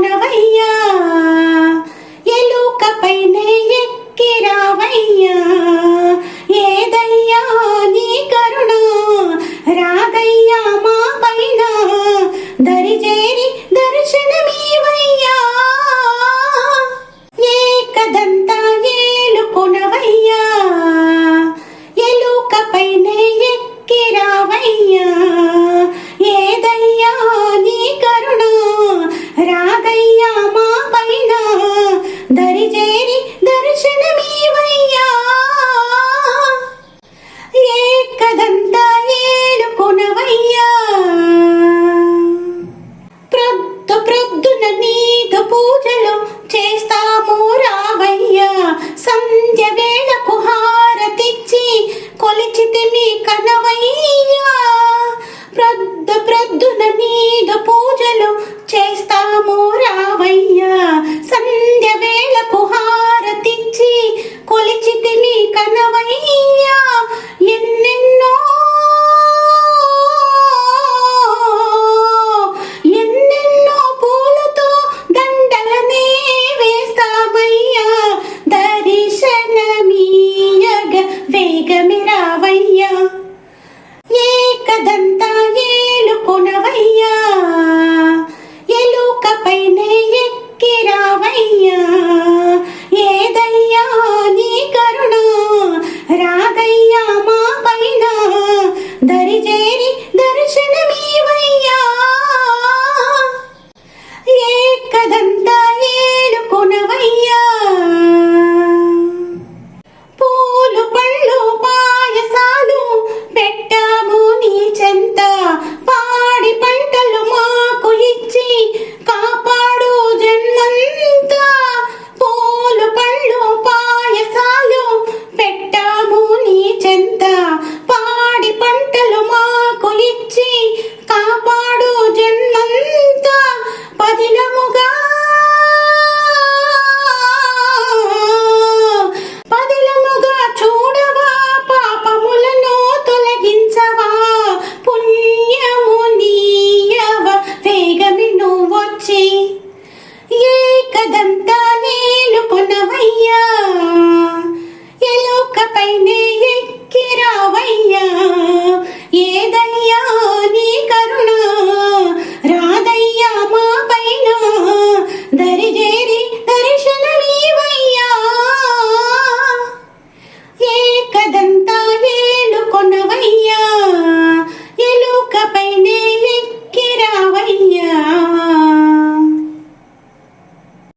เนื้ దరిజేరి దర్శనమీవయ్యా? ఏ కదంతా ఏడు ప్రొద్దు ప్రొద్దున నీకు పూజలు చేస్తాము రావయ్యా. సన్న